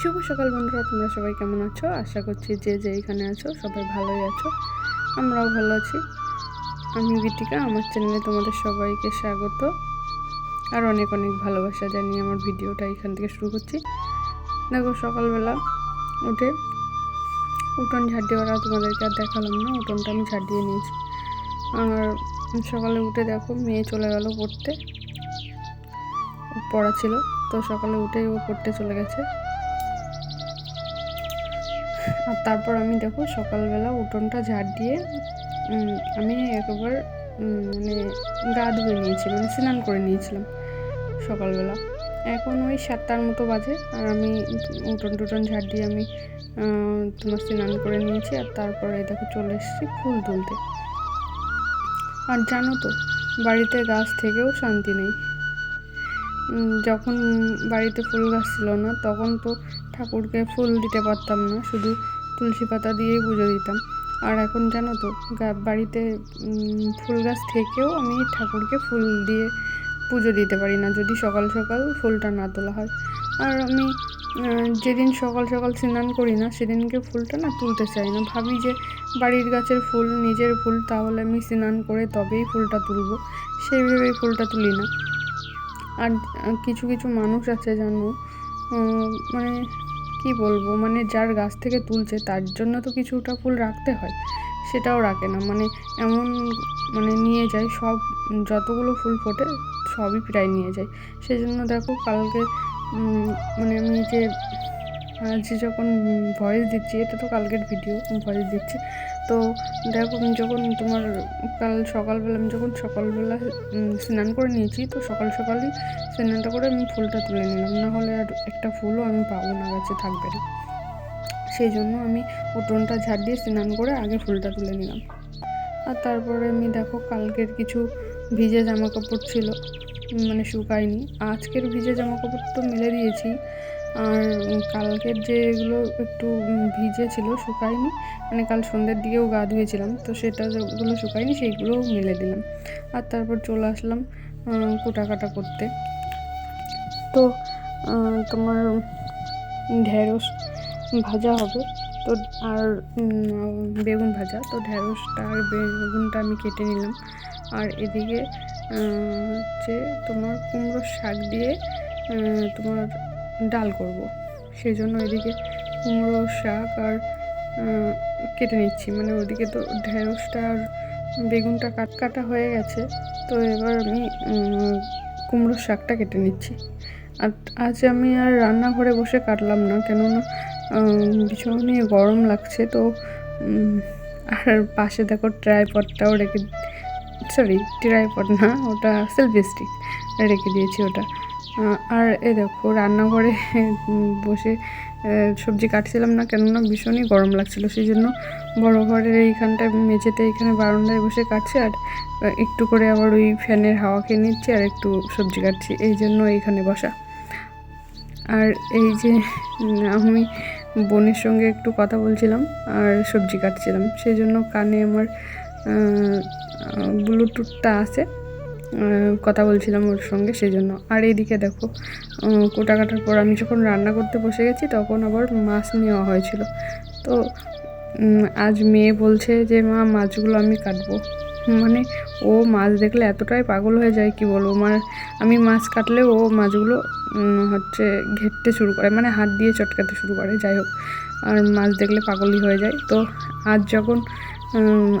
শুভ সকাল বন্ধুরা, তোমরা সবাই কেমন আছো? আশা করছি যে যে এখানে আছো, সবাই ভালোই আছো। আমরাও ভালো আছি। আমি গীতিকা আমার চ্যানেলে তোমাদের সবাইকে স্বাগত। আর অনেক অনেক ভালোবাসা জানিয়ে আমার ভিডিওটা এখান থেকে শুরু করছি। দেখো, সকালবেলা উঠে উঠোন ঝাড় দেওয়াটা তোমাদেরকে আর দেখালাম না, উঠোনটা আমি ঝাড় দিয়ে নিয়েছি। আর সকালে উঠে দেখো, মেয়ে চলে গেল পড়তে। পড়া ছিল, তো সকালে উঠেই ও পড়তে চলে গেছে। আর তারপর আমি দেখো, সকালবেলা উঠোনটা ঝাড় দিয়ে আমি একবার মানে গা ধুয়ে নিয়েছি মানে স্নান করে নিয়েছিলাম সকালবেলা। এখন ওই সাতটার মতো বাজে, আর আমি উঠোন টুটন ঝাড় দিয়ে আমি তোমার স্নান করে নিয়েছি, আর তারপরে দেখো চলে এসেছি ফুল তুলতে। আর জানো তো, বাড়িতে গাছ থেকেও শান্তি নেই। যখন বাড়িতে ফুল গাছ ছিল না, তখন তো ঠাকুরকে ফুল দিতে পারতাম না, শুধু তুলসী পাতা দিয়েই পুজো দিতাম। আর এখন জানো তো বাড়িতে ফুল গাছ থেকেও আমি ঠাকুরকে ফুল দিয়ে পুজো দিতে পারি না, যদি সকাল সকাল ফুলটা না তোলা হয়। আর আমি যেদিন সকাল সকাল স্নান করি না, সেদিনকে ফুলটা না তুলতে চাই না। ভাবি যে বাড়ির গাছের ফুল, নিজের ফুল, তাহলে আমি স্নান করে তবেই ফুলটা তুলবো। সেইভাবেই ফুলটা তুলি না। আর কিছু কিছু মানুষ আছে জানো মানে কি বলব? মানে যার গাছ থেকে তুলছে, তার জন্য তো কিছুটা ফুল রাখতে হয়, সেটাও রাখে না। মানে এমন মানে নিয়ে যায়, সব, যতগুলো ফুল ফোটে, সবই প্রায় নিয়ে যায়। সেই জন্য দেখো, কালকে মানে আমি যে আজ যখন ভয়েস দিচ্ছি, এটা তো কালকের ভিডিও ভয়েস দিচ্ছি। তো দেখো যখন তোমার কাল সকালবেলা, আমি যখন সকালবেলা স্নান করে নিয়েছি, তো সকাল সকালই স্নানটা করে আমি ফুলটা তুলে নিলাম। না হলে আর একটা ফুলও আমি পাবো না, গাছে থাকবে না। সেই জন্য আমি উঠোনটা ঝাড় দিয়ে স্নান করে আগে ফুলটা তুলে নিলাম। আর তারপরে আমি দেখো, কালকের কিছু ভিজে জামা কাপড় ছিল মানে শুকায়নি। আজকের ভিজে জামা কাপড় তো মেলে দিয়েছি। আর কালকের যে এগুলো একটু ভিজে ছিল শুকায়নি। মানে কাল সন্ধ্যের দিকেও গা ধুয়েছিলাম, তো সেটা যেগুলো শুকায়নি সেইগুলোও মেলে দিলাম। আর তারপর চলে আসলাম কুটা কাটা করতে। তো তোমার ঢেঁড়স ভাজা হবে। তো, আর বেগুন ভাজা। তো ঢেঁড়সটা আর বেগুনটা আমি কেটে নিলাম। আর এদিকে হচ্ছে তোমার কুমড়োর শাক দিয়ে তোমার ডাল করব। সেই জন্য এদিকে কুমড়ো শাক আর কেটে নিচ্ছি। মানে ওদিকে তো ঢেঁড়সটা আর বেগুনটা কাট কাটা হয়ে গেছে। তো এবার আমি কুমড়োর শাকটা কেটে নিচ্ছি। আর আজ আমি আর রান্নাঘরে বসে কাটলাম না, কেননা ভীষণই গরম লাগছে। তো আর পাশে দেখো ট্রাইপডটাও রেখে, সরি, ট্রাইপড না, ওটা সেলফি স্টিক রেখে দিয়েছি ওটা। আর এ দেখো, রান্নাঘরে বসে সবজি কাটছিলাম না, কেননা ভীষণই গরম লাগছিল সেই জন্য বড় ঘরের এইখানটায়, মেঝেতে এখানে বারান্দায় বসে কাটছি, আর একটু করে আবার ওই ফ্যানের হাওয়া খেয়ে নিচ্ছি, আর একটু সবজি কাটছি, এই জন্য এইখানে বসা। আর এই যে, আমি বোনের সঙ্গে একটু কথা বলছিলাম, আর সবজি কাটছিলাম সেই জন্য কানে আমার ব্লুটুথটা আছে কথা বলছিলাম ওর সঙ্গে সেই জন্য আর এইদিকে দেখো কোটা কাটার পর আমি যখন রান্না করতে বসে গেছি, তখন আবার মাছ নেওয়া হয়েছিল। তো আজ মেয়ে বলছে যে, মা, মাছগুলো আমি কাটবো। মানে ও মাছ দেখলে এতটাই পাগল হয়ে যায়, কি বলব? মানে আমি মাছ কাটলে ও মাছগুলো হচ্ছে ঘেটতে শুরু করে মানে হাত দিয়ে চটকাতে শুরু করে, যাই হোক। আর মাছ দেখলে পাগলই হয়ে যায়। তো, আজ যখন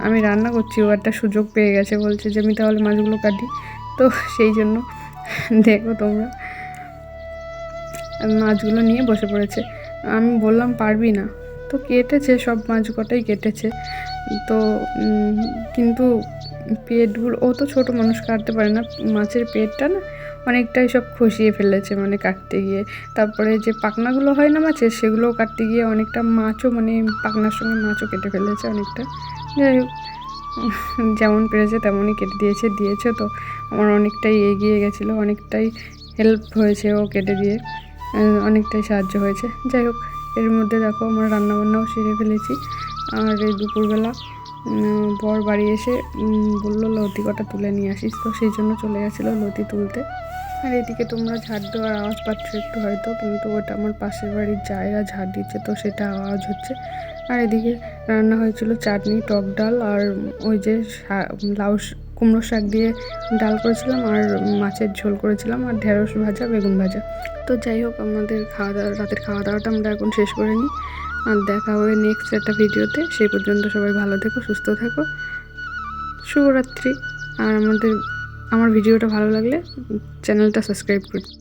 আমি রান্না করছি, ও একটা সুযোগ পেয়ে গেছে, বলছে যে আমি তাহলে মাছগুলো কাটি। তো সেই জন্য দেখো তোমরা। মাছগুলো নিয়ে বসে পড়েছে। আমি বললাম, পারবি না। তো কেটেছে, সব মাছ কটাই কেটেছে। তো কিন্তু পেটগুলো ও তো ছোট মানুষ, কাটতে পারে না। মাছের পেটটা না অনেকটাই সব খসিয়ে ফেলেছে মানে কাটতে গিয়ে। তারপরে যে পাখনাগুলো হয় না মাছের সেগুলো কাটতে গিয়ে অনেকটা মাছও মানে পাখনার সঙ্গে মাছও কেটে ফেলেছে অনেকটা। যাই হোক, যেমন পেরেছে তেমনই কেটে দিয়েছে দিয়েছে তো। আমার অনেকটাই এগিয়ে গেছিল, অনেকটাই হেল্প হয়েছে ও কেটে দিয়ে অনেকটাই সাহায্য হয়েছে। যাই হোক, এর মধ্যে দেখো আমরা রান্নাবান্নাও সেরে ফেলেছি। আর এই দুপুরবেলা বর বাড়ি এসে বলল, লতি কটা তুলে নিয়ে আসিস। তো সেই জন্য চলে গেছিল লতি তুলতে। আর এদিকে তোমরা ঝাড় দেওয়ার আওয়াজ পাচ্ছ একটু হয়তো, কিন্তু ওটা আমার পাশের বাড়ির জায়গা ঝাড় দিচ্ছে, তো সেটা আওয়াজ হচ্ছে। আর এদিকে রান্না হয়েছিল চাটনি, টক ডাল, আর ওই যে লাউ কুমড়ো শাক দিয়ে ডাল করেছিলাম, আর মাছের ঝোল করেছিলাম, আর ঢেঁড়স ভাজা, বেগুন ভাজা। তো যাই হোক, আমাদের খাওয়া দাওয়া রাতের খাওয়া দাওয়াটা আমরা এখন শেষ করে নিই। আর দেখা হবে নেক্সট একটা ভিডিওতে। সেই পর্যন্ত সবাই ভালো থেকো, সুস্থ থেকো। শুভরাত্রি। আর আমাদের আমার ভিডিওটা ভালো লাগলে চ্যানেলটা সাবস্ক্রাইব করুন